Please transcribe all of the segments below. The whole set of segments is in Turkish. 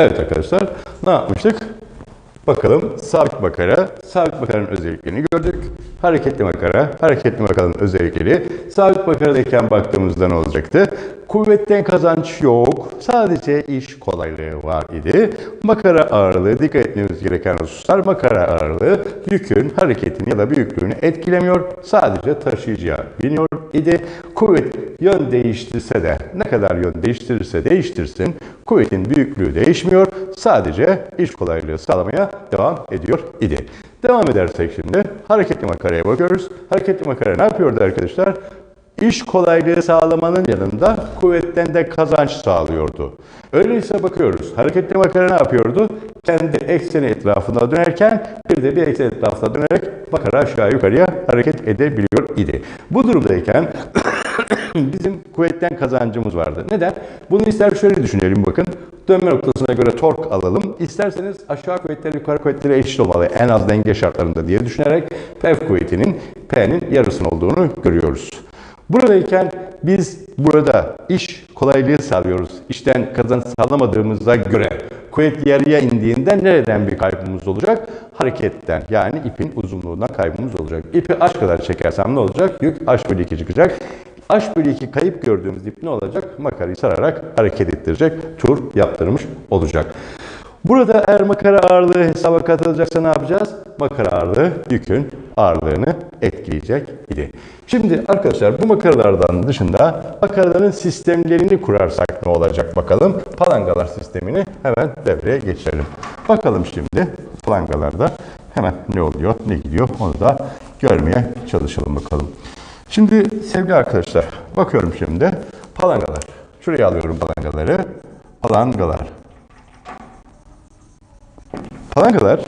Evet arkadaşlar ne yapmıştık? Bakalım sabit makara, sabit makaranın özelliklerini gördük. Hareketli makara, hareketli makaranın özellikleri. Sabit makaradayken baktığımızda ne olacaktı? Kuvvetten kazanç yok, sadece iş kolaylığı var idi. Makara ağırlığı, dikkat etmemiz gereken hususlar makara ağırlığı yükün hareketini ya da büyüklüğünü etkilemiyor, sadece taşıyıcıya biniyor idi. Kuvvet yön değiştirse de ne kadar yön değiştirirse değiştirsin kuvvetin büyüklüğü değişmiyor. Sadece iş kolaylığı sağlamaya devam ediyor idi. Devam edersek şimdi hareketli makaraya bakıyoruz. Hareketli makara ne yapıyordu arkadaşlar? İş kolaylığı sağlamanın yanında kuvvetten de kazanç sağlıyordu. Öyleyse bakıyoruz. Hareketli makara ne yapıyordu? Kendi ekseni etrafında dönerken bir de bir eksen etrafında dönerek makara aşağı yukarıya hareket edebiliyor idi. Bu durumdayken bizim kuvvetten kazancımız vardı. Neden? Bunu ister şöyle düşünelim bakın. Dönme noktasına göre tork alalım. İsterseniz aşağı kuvvetler yukarı kuvvetlere eşit olmalı. En az denge şartlarında diye düşünerek F kuvvetinin P'nin yarısının olduğunu görüyoruz. Buradayken biz burada iş kolaylığı sağlıyoruz. İşten kazanç sağlamadığımıza göre kuvvet yarıya indiğinde nereden bir kaybımız olacak? Hareketten yani ipin uzunluğundan kaybımız olacak. İpi H kadar çekersem ne olacak? Yük H bölü 2 çıkacak. H bölü 2 kayıp gördüğümüz ip ne olacak? Makarayı sararak hareket ettirecek, tur yaptırmış olacak. Burada eğer makara ağırlığı hesaba katılacaksa ne yapacağız? Makara ağırlığı yükün ağırlığını etkileyecek idi. Şimdi arkadaşlar bu makaralardan dışında makaraların sistemlerini kurarsak ne olacak bakalım. Palangalar sistemini hemen devreye geçirelim. Bakalım şimdi palangalarda hemen ne oluyor, ne gidiyor onu da görmeye çalışalım bakalım. Şimdi sevgili arkadaşlar bakıyorum şimdi palangalar. Şuraya alıyorum palangaları. Palangalar. Palangalar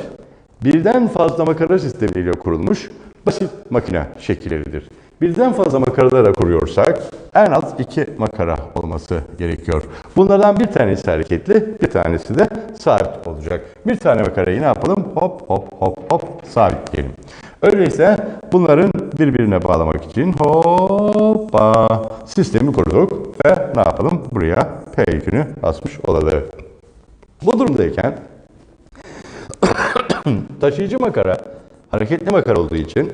birden fazla makara sistemiyle kurulmuş basit makine şekilleridir. Birden fazla makaralara kuruyorsak en az iki makara olması gerekiyor. Bunlardan bir tanesi hareketli, bir tanesi de sabit olacak. Bir tane makarayı ne yapalım? Hop hop hop hop sabitleyelim. Öyleyse bunların birbirine bağlamak için hoppa sistemi kurduk ve ne yapalım? Buraya P yükünü asmış olalım. Bu durumdayken taşıyıcı makara hareketli makara olduğu için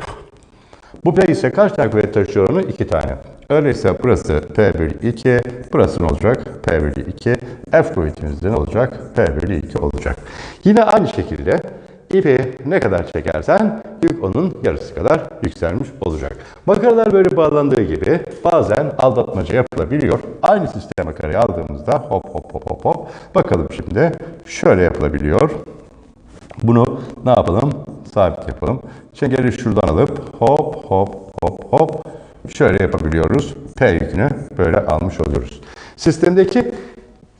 bu P ise kaç kuvvet taşıyor onu? 2 tane. Öyleyse burası P bölü 2, burası ne olacak? P bölü 2. F kuvvetimiz ne olacak? P bölü 2 olacak. Yine aynı şekilde ipi ne kadar çekersen yük onun yarısı kadar yükselmiş olacak. Makaralar böyle bağlandığı gibi bazen aldatmaca yapılabiliyor. Aynı sistem makarayı aldığımızda hop hop hop hop hop bakalım şimdi şöyle yapılabiliyor. Bunu ne yapalım? Sabit yapalım. Çengeli şuradan alıp hop hop hop hop şöyle yapabiliyoruz. P yükünü böyle almış oluyoruz. Sistemdeki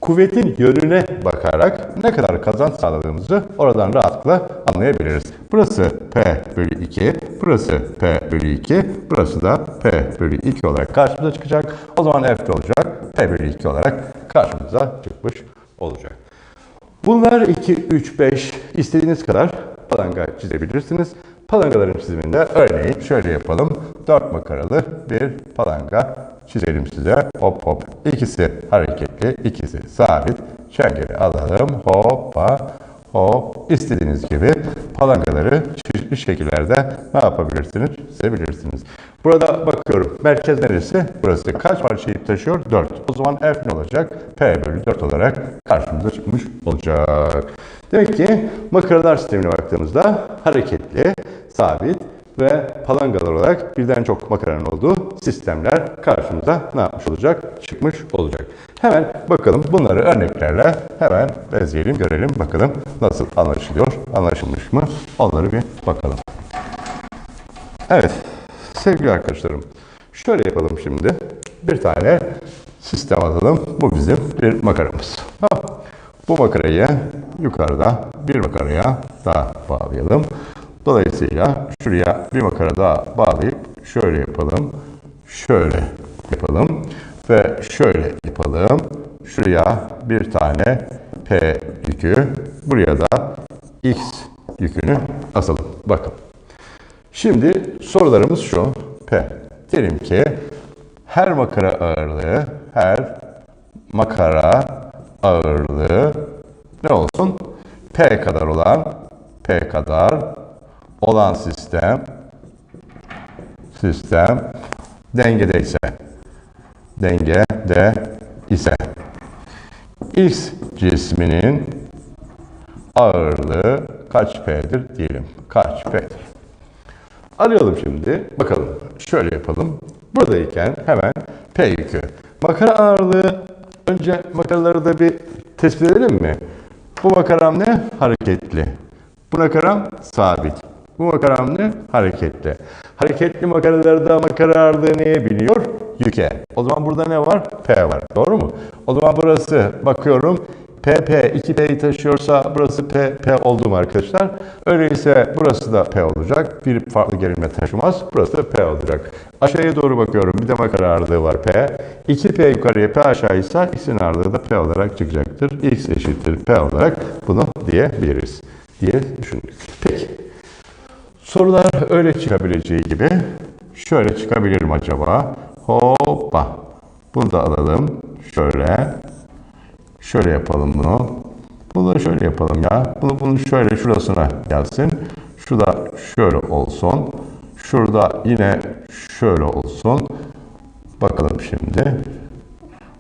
kuvvetin yönüne bakarak ne kadar kazanç sağladığımızı oradan rahatlıkla anlayabiliriz. Burası P bölü 2, burası P bölü 2, burası da P bölü 2 olarak karşımıza çıkacak. O zaman F de olacak. P bölü 2 olarak karşımıza çıkmış olacak. Bunlar 2, 3, 5 istediğiniz kadar palanga çizebilirsiniz. Palangaların çiziminde örneğin şöyle yapalım. 4 makaralı bir palanga çizelim size. Hop hop. İkisi hareketli, ikisi sabit. Çengeli alalım. Hoppa. Hop. İstediğiniz gibi palangaları çeşitli şekillerde ne yapabilirsiniz? Çizebilirsiniz. Burada bakıyorum. Merkez neresi? Burası. Kaç parça ip taşıyor? 4. O zaman F ne olacak? P bölü 4 olarak karşımıza çıkmış olacak. Demek ki makaralar sistemine baktığımızda hareketli, sabit ve palangalar olarak birden çok makaranın olduğu sistemler karşımıza ne yapmış olacak? Çıkmış olacak. Hemen bakalım bunları örneklerle hemen benzeyelim, görelim. Bakalım nasıl anlaşılıyor, anlaşılmış mı? Onları bir bakalım. Evet, sevgili arkadaşlarım. Şöyle yapalım şimdi. Bir tane sistem alalım. Bu bizim bir makaramız. Bu makarayı yukarıda bir makaraya daha bağlayalım. Dolayısıyla şuraya bir makara daha bağlayıp şöyle yapalım. Şöyle yapalım. Ve şöyle yapalım. Şuraya bir tane P yükü. Buraya da X yükünü asalım. Bakın. Şimdi sorularımız şu. P. Diyelim ki her makara ağırlığı, her makara ağırlığı ne olsun? P kadar olan, P kadar olan sistem, sistem dengedeyse, dengede ise, X cisminin ağırlığı kaç P'dir diyelim. Kaç P'dir? Arayalım şimdi. Bakalım. Şöyle yapalım. Buradayken hemen P yükü. Makara ağırlığı önce makaraları da bir tespit edelim mi? Bu makaram ne? Hareketli. Bu makaram sabit. Bu makaram ne? Hareketli. Hareketli makaralarda makara ağırlığı neye biniyor? Yüke. O zaman burada ne var? P var. Doğru mu? O zaman burası bakıyorum PP 2P'yi taşıyorsa burası P, P oldu mu arkadaşlar? Öyleyse burası da P olacak. Bir farklı gerilme taşımaz. Burası da P olacak. Aşağıya doğru bakıyorum. Bir de makara ağırlığı var P. 2P yukarıya P aşağıysa X'in ağırlığı da P olarak çıkacaktır. X eşittir P olarak bunu diyebiliriz diye düşündük. Peki. Sorular öyle çıkabileceği gibi şöyle çıkabilir mi acaba? Hoppa. Bunu da alalım. Şöyle. Şöyle yapalım bunu. Bunu da şöyle yapalım ya. Bunu, bunu şöyle şurasına gelsin. Şu da şöyle olsun. Şurada yine şöyle olsun. Bakalım şimdi.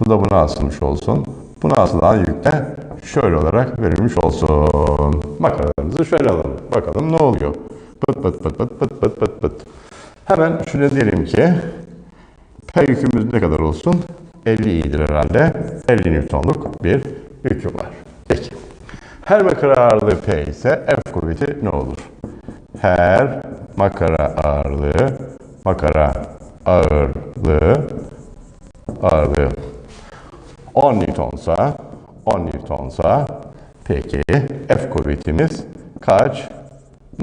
Bu da buna asılmış olsun. Buna asılan yük de şöyle olarak verilmiş olsun. Makaralarımızı şöyle alalım. Bakalım ne oluyor. Pıt pıt pıt pıt pıt pıt pıt pıt. Hemen şunu diyelim ki P yükümüz ne kadar olsun? 50 iyidir herhalde. 50 Newton'luk bir yükü var. Peki. Her makara ağırlığı P ise F kuvveti ne olur? Her makara ağırlığı, makara ağırlığı, ağırlığı 10 Newton'sa, 10 Newton'sa peki F kuvvetimiz kaç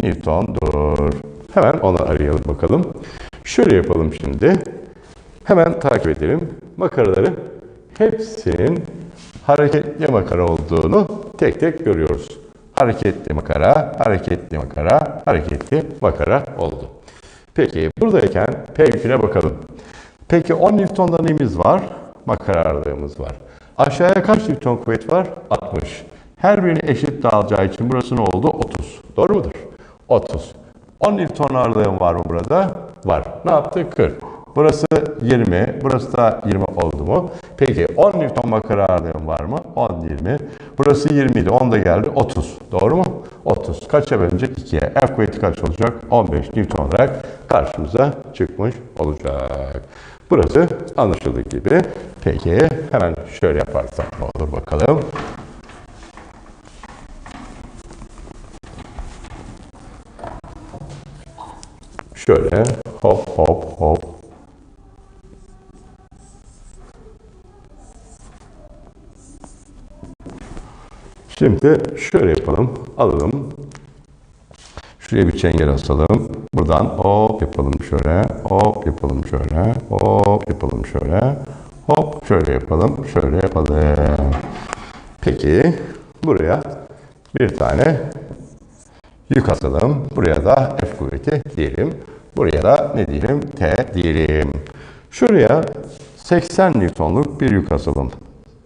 Newton'dur? Hemen onu arayalım bakalım. Şöyle yapalım şimdi. Hemen takip edelim. Makaraları hepsinin hareketli makara olduğunu tek tek görüyoruz. Hareketli makara, hareketli makara, hareketli makara oldu. Peki buradayken P yüküne bakalım. Peki 10 Newton'da neyimiz var? Makara ağırlığımız var. Aşağıya kaç Newton kuvvet var? 60. Her birini eşit dağılacağı için burası ne oldu? 30. Doğru mudur? 30. 10 Newton ağırlığım var mı burada? Var. Ne yaptı? 40. Burası 20, burası da 20 oldu mu? Peki 10 Newton makara ağırlığım var mı? 10, 20. Burası 20 idi, 10 da geldi 30. Doğru mu? 30. Kaça bölünecek? 2'ye. F kuvveti kaç olacak? 15 Newton olarak karşımıza çıkmış olacak. Burası anlaşıldığı gibi. Peki hemen şöyle yaparsak ne olur bakalım. Şöyle hop hop hop Şimdi şöyle yapalım. Alalım. Şuraya bir çengel asalım. Buradan hop yapalım şöyle. Hop yapalım şöyle. Hop yapalım şöyle. Hop şöyle yapalım. Şöyle yapalım. Peki buraya bir tane yük asalım. Buraya da F kuvveti diyelim. Buraya da ne diyelim? T diyelim. Şuraya 80 Newton'luk bir yük asalım.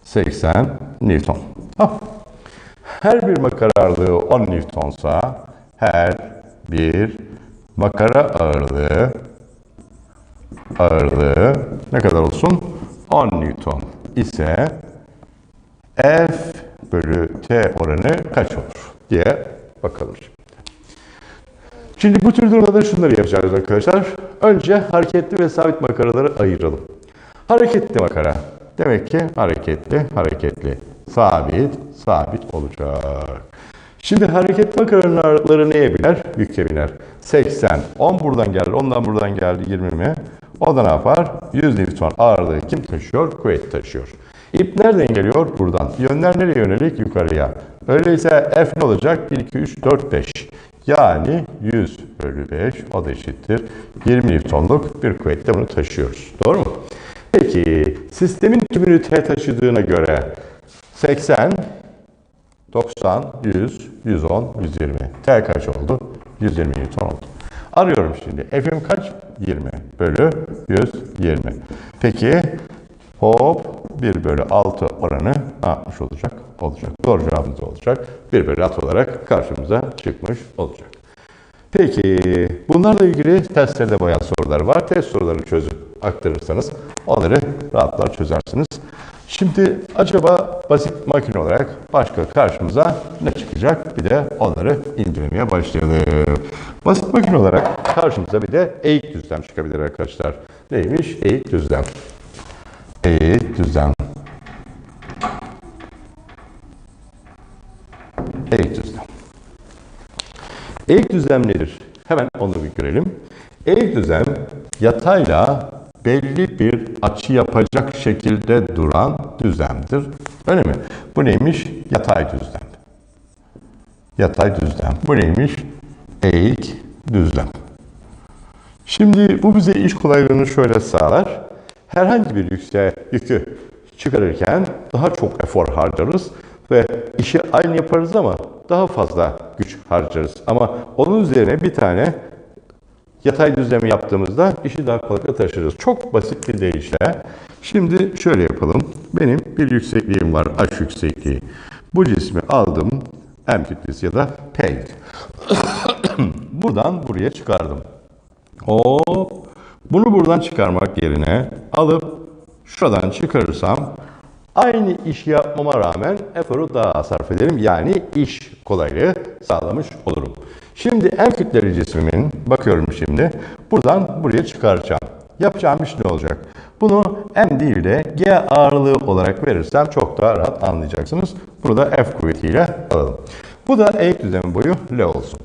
80 Newton. Her bir makara ağırlığı 10 Newton'sa her bir makara ağırlığı ağırlığı ne kadar olsun? 10 Newton ise F bölü T oranı kaç olur diye bakalım şimdi. Şimdi bu tür durumda şunları yapacağız arkadaşlar. Önce hareketli ve sabit makaraları ayıralım. Hareketli makara. Demek ki hareketli, hareketli. Sabit, sabit olacak. Şimdi hareketli makaranın ağırlıkları neye biner? Yüke biner. 80. 10 buradan geldi, ondan buradan geldi 20 mi? O da ne yapar? 100 Newton ağırlığı kim taşıyor? Kuvvet taşıyor. İp nereden geliyor? Buradan. Yönler nereye yönelik? Yukarıya. Öyleyse F ne olacak? 1, 2, 3, 4, 5. Yani 100 bölü 5 o da eşittir. 20 Newton'luk bir kuvvetle bunu taşıyoruz. Doğru mu? Peki sistemin tümünü T taşıdığına göre 80, 90, 100, 110, 120. T kaç oldu? 120 Newton oldu. Arıyorum şimdi. F'im kaç? 20 bölü 120. Peki hop 1 bölü 6 oranı ne yapmış olacak? Olacak. Doğru cevabımız olacak. 1 bölü 6 olarak karşımıza çıkmış olacak. Peki bunlarla ilgili testlerde bayağı sorular var. Test sorularını çözüp aktarırsanız onları rahatlar çözersiniz. Şimdi acaba basit makine olarak başka karşımıza ne çıkacak? Bir de onları incelemeye başlayalım. Basit makine olarak karşımıza bir de eğik düzlem çıkabilir arkadaşlar. Neymiş? Eğik düzlem. Eğik düzlem. Eğik düzlem. Eğik düzlem nedir? Hemen onu bir görelim. Eğik düzlem yatayla belli bir açı yapacak şekilde duran düzlemdir. Öyle mi? Bu neymiş? Yatay düzlem. Yatay düzlem. Bu neymiş? Eğik düzlem. Şimdi bu bize iş kolaylığını şöyle sağlar. Herhangi bir yükse, yükü çıkarırken daha çok efor harcarız ve işi aynı yaparız ama daha fazla güç harcarız. Ama onun üzerine bir tane yatay düzlemi yaptığımızda işi daha kolaylıkla taşırız. Çok basit bir deyişle. Şimdi şöyle yapalım. Benim bir yüksekliğim var, H yüksekliği. Bu cismi aldım, M kütlesi ya da P. Buradan buraya çıkardım. Hop. Bunu buradan çıkarmak yerine alıp şuradan çıkarırsam aynı işi yapmama rağmen eforu daha sarf ederim. Yani iş kolaylığı sağlamış olurum. Şimdi en kütleli cismimin, bakıyorum şimdi, buradan buraya çıkaracağım. Yapacağım iş ne olacak? Bunu M değil de G ağırlığı olarak verirsem çok daha rahat anlayacaksınız. Bunu da F kuvvetiyle alalım. Bu da eğik düzlemin boyu L olsun.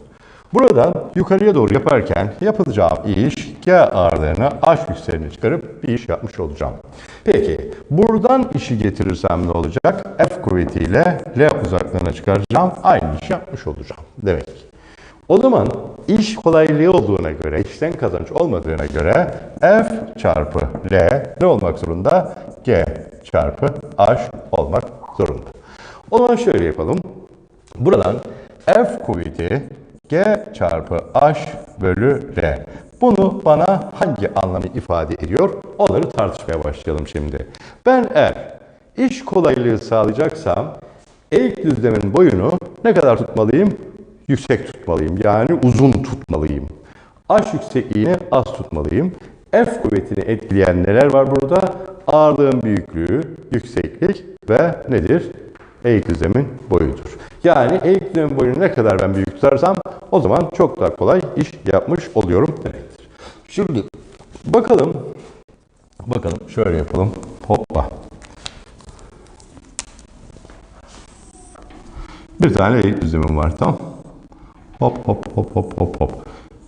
Buradan yukarıya doğru yaparken yapılacağım iş G ağırlığını H yükselini çıkarıp bir iş yapmış olacağım. Peki buradan işi getirirsem ne olacak? F kuvvetiyle L uzaklığına çıkaracağım. Aynı işi yapmış olacağım demek. O zaman iş kolaylığı olduğuna göre, işten kazanç olmadığına göre F çarpı L ne olmak zorunda? G çarpı H olmak zorunda. O zaman şöyle yapalım. Buradan F kuvveti G çarpı H bölü R. Bunu bana hangi anlamı ifade ediyor? Onları tartışmaya başlayalım şimdi. Ben eğer iş kolaylığı sağlayacaksam eğik düzlemin boyunu ne kadar tutmalıyım? Yüksek tutmalıyım. Yani uzun tutmalıyım. H yüksekliğini az tutmalıyım. F kuvvetini etkileyen neler var burada? Ağırlığın büyüklüğü, yükseklik ve nedir? Eğik düzlemin boyudur. Yani düzlemin boyunu ne kadar ben büyük tutarsam o zaman çok daha kolay iş yapmış oluyorum demektir. Şimdi bakalım. Bakalım şöyle yapalım. Hoppa. Bir tane eğik düzlemim var tamam. Hop hop hop hop hop hop.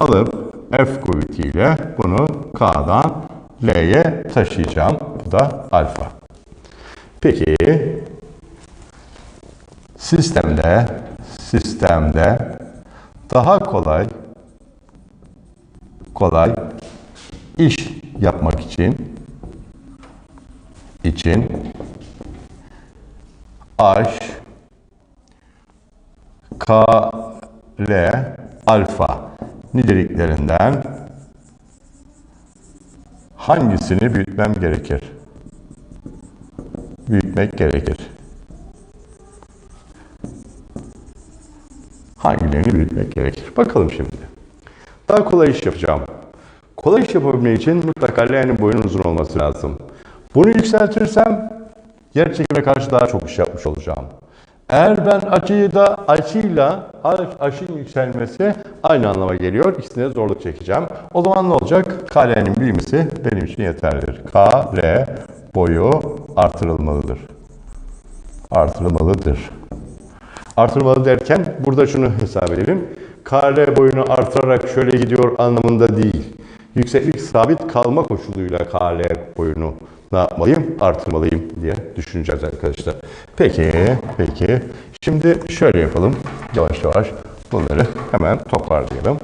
Alıp F kuvvetiyle bunu K'dan L'ye taşıyacağım. Bu da alfa. Peki sistemde sistemde daha kolay kolay iş yapmak için için H K L alfa niteliklerinden hangisini büyütmem gerekir? Büyütmek gerekir. Hangilerini büyütmek gerekir? Bakalım şimdi. Daha kolay iş yapacağım. Kolay iş yapabilmek için mutlaka L'nin boyunun uzun olması lazım. Bunu yükseltirsem yer çekime karşı daha çok iş yapmış olacağım. Eğer ben açıyı da açıyla açının yükselmesi aynı anlama geliyor. İkisine zorluk çekeceğim. O zaman ne olacak? KL'nin büyümesi benim için yeterlidir. KL boyu artırılmalıdır. Artırılmalıdır. Artırmalı derken burada şunu hesap edelim. KL boyunu artırarak şöyle gidiyor anlamında değil. Yükseklik sabit kalma koşuluyla KL boyunu ne yapmalıyım? Artırmalıyım diye düşüneceğiz arkadaşlar. Peki, peki. Şimdi şöyle yapalım. Yavaş yavaş bunları hemen toparlayalım.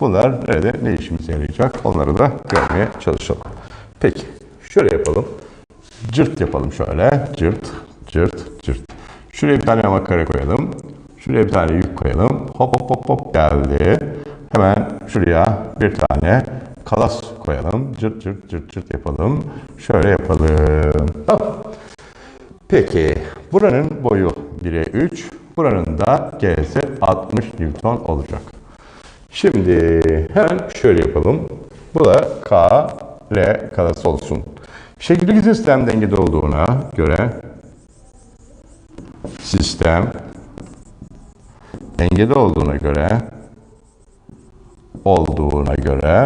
Bunlar nerede, ne işimize yarayacak? Onları da görmeye çalışalım. Peki, şöyle yapalım. Cırt yapalım şöyle. Cırt, cırt, cırt. Şuraya bir tane makara koyalım. Şuraya bir tane yük koyalım. Hop hop hop hop geldi. Hemen şuraya bir tane kalas koyalım. Cırt cırt cırt cırt yapalım. Şöyle yapalım. Tamam. Peki buranın boyu 1'e 3. Buranın da G'si 60 Newton olacak. Şimdi hemen şöyle yapalım. Bu da K, L karası olsun. Şekildeki sistem dengede olduğuna göre sistem dengede olduğuna göre olduğuna göre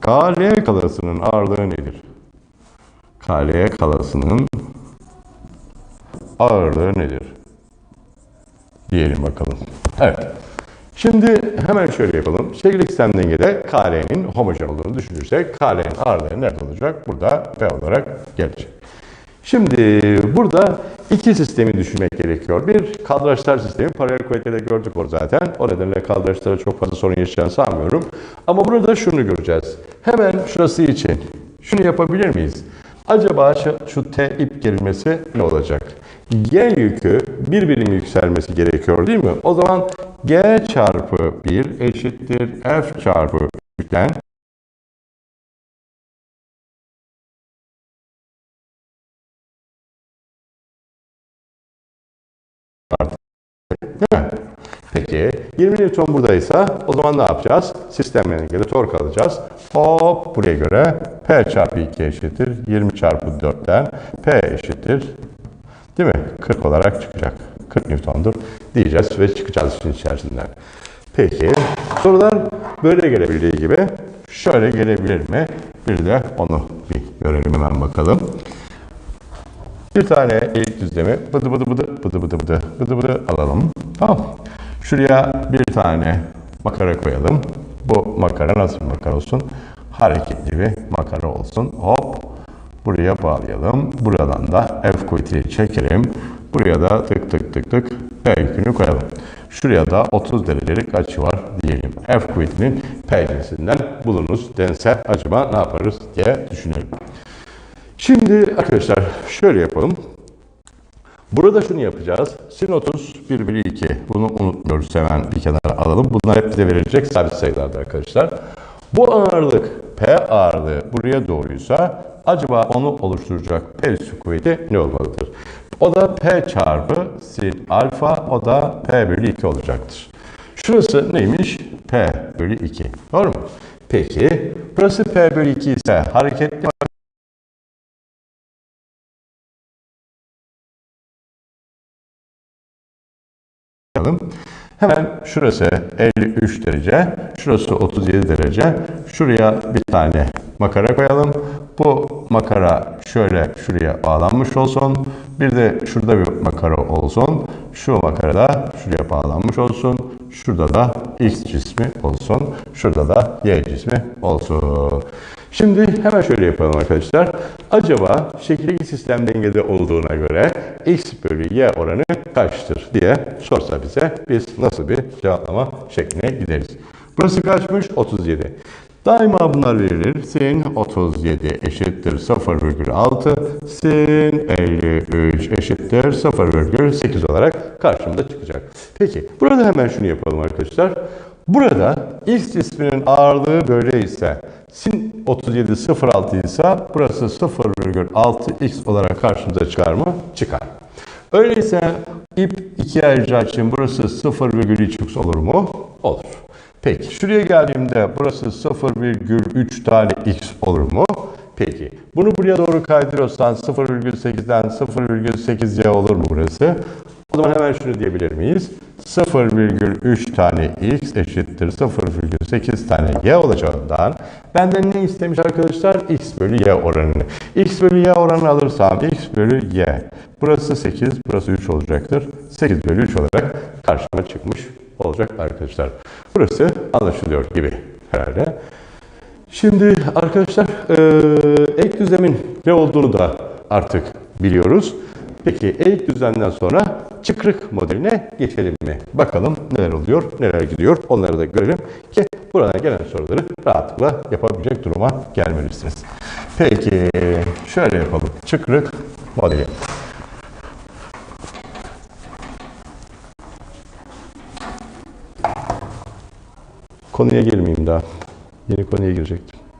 KL kalasının ağırlığı nedir? KL kalasının ağırlığı nedir? Diyelim bakalım. Evet. Şimdi hemen şöyle yapalım. Şekil sistem dengede KL'nin homojen olduğunu düşünürsek KL'nin ağırlığı nerede olacak? Burada P olarak gelecek. Şimdi burada iki sistemi düşünmek gerekiyor. Bir kadraçlar sistemi, paralel kuvvetleri de gördük orada zaten. O nedenle kadraçlara çok fazla sorun yaşayacağını sanmıyorum. Ama burada şunu göreceğiz. Hemen şurası için şunu yapabilir miyiz? Acaba şu, şu T ip gerilmesi ne olacak? G yükü bir birim yükselmesi gerekiyor değil mi? O zaman G çarpı 1 eşittir F çarpı 3'ten Peki 20 Newton buradaysa o zaman ne yapacağız? Sistemle ilgili tork alacağız. Hop buraya göre P çarpı 2 eşittir 20 çarpı 4'ten P eşittir değil mi? 40 olarak çıkacak. 40 Newton'dur diyeceğiz ve çıkacağız işin içerisinden. Peki sorular böyle gelebildiği gibi şöyle gelebilir mi? Bir de onu bir görelim hemen bakalım. Bir tane eğik düzlemi bıdı bıdı bıdı bıdı bıdı bıdı bıdı bıdı alalım. Tamam. Şuraya bir tane makara koyalım. Bu makara nasıl makara olsun? Hareketli bir makara olsun. Hop. Buraya bağlayalım. Buradan da F kuvvetini çekelim. Buraya da tık tık tık tık P yükünü koyalım. Şuraya da 30 derecelik açı var diyelim. F kuvvetinin P cinsinden bulunuz dense acaba ne yaparız diye düşünelim. Şimdi arkadaşlar şöyle yapalım. Burada şunu yapacağız. Sin 30 1 bölü 2. Bunu unutmuyoruz. Hemen bir kenara alalım. Bunlar hep bize verilecek sabit sayılardı arkadaşlar. Bu ağırlık P ağırlığı buraya doğruysa acaba onu oluşturacak P üssü kuvveti ne olmalıdır? O da P çarpı sin alfa o da P bölü 2 olacaktır. Şurası neymiş? P bölü 2. Doğru mu? Peki burası P bölü 2 ise hareketli bakalım. Hemen şurası 53 derece, şurası 37 derece. Şuraya bir tane makara koyalım. Bu makara şöyle şuraya bağlanmış olsun. Bir de şurada bir makara olsun. Şu makara da şuraya bağlanmış olsun. Şurada da X cismi olsun. Şurada da Y cismi olsun. Şimdi hemen şöyle yapalım arkadaşlar. Acaba şekildeki sistem dengede olduğuna göre x bölü y oranı kaçtır diye sorsa bize biz nasıl bir cevaplama şekline gideriz. Burası kaçmış? 37. Daima bunlar verilir. Sin 37 eşittir 0,6. Sin 53 eşittir 0,8 olarak karşımıza çıkacak. Peki burada hemen şunu yapalım arkadaşlar. Burada x cisminin ağırlığı böyle ise sin 37 0,6 ise burası 0,6x olarak karşımıza çıkar mı? Çıkar. Öyleyse ip iki ayrıcağı için burası 0,3x olur mu? Olur. Peki şuraya geldiğimde burası 0,3 tane x olur mu? Peki bunu buraya doğru kaydırıyorsan 0,8'den 0,8y olur mu burası? O zaman hemen şunu diyebilir miyiz? 0,3 tane x eşittir 0,8 tane y olacağından benden ne istemiş arkadaşlar? x bölü y oranını. x bölü y oranını alırsam x bölü y. Burası 8, burası 3 olacaktır. 8 bölü 3 olarak karşıma çıkmış olacak arkadaşlar. Burası anlaşılıyor gibi herhalde. Şimdi arkadaşlar e, ek düzlemin ne olduğunu da artık biliyoruz. Peki ek düzlemden sonra çıkrık modeline geçelim mi? Bakalım neler oluyor, neler gidiyor onları da görelim ki burada gelen soruları rahatlıkla yapabilecek duruma gelmelisiniz. Peki şöyle yapalım. Çıkrık modeli. Konuya girmeyeyim daha. Yeni konuya girecektim.